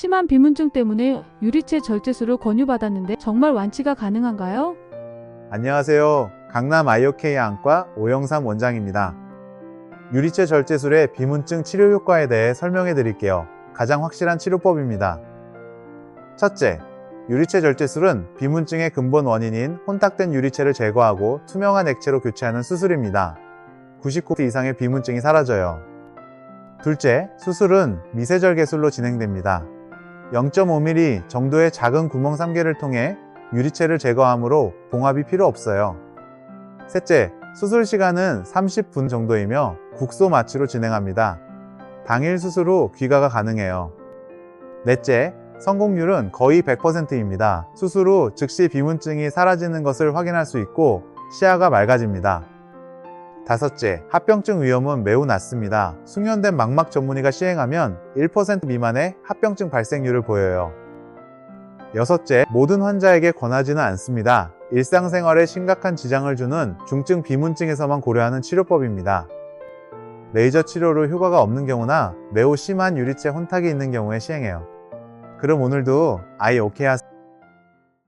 심한 비문증 때문에 유리체 절제술을 권유받았는데 정말 완치가 가능한가요? 안녕하세요. 강남 아이오케이 안과 오영삼 원장입니다. 유리체 절제술의 비문증 치료 효과에 대해 설명해 드릴게요. 가장 확실한 치료법입니다. 첫째, 유리체 절제술은 비문증의 근본 원인인 혼탁된 유리체를 제거하고 투명한 액체로 교체하는 수술입니다. 99% 이상의 비문증이 사라져요. 둘째, 수술은 미세절 개술로 진행됩니다. 0.5mm 정도의 작은 구멍 3개를 통해 유리체를 제거하므로 봉합이 필요 없어요. 셋째, 수술 시간은 30분 정도이며 국소 마취로 진행합니다. 당일 수술 후 귀가가 가능해요. 넷째, 성공률은 거의 100%입니다. 수술 후 즉시 비문증이 사라지는 것을 확인할 수 있고 시야가 맑아집니다. 다섯째, 합병증 위험은 매우 낮습니다. 숙련된 망막 전문의가 시행하면 1% 미만의 합병증 발생률을 보여요. 여섯째, 모든 환자에게 권하지는 않습니다. 일상생활에 심각한 지장을 주는 중증 비문증에서만 고려하는 치료법입니다. 레이저 치료로 효과가 없는 경우나 매우 심한 유리체 혼탁이 있는 경우에 시행해요. 그럼 오늘도 아이 오케이 하세요.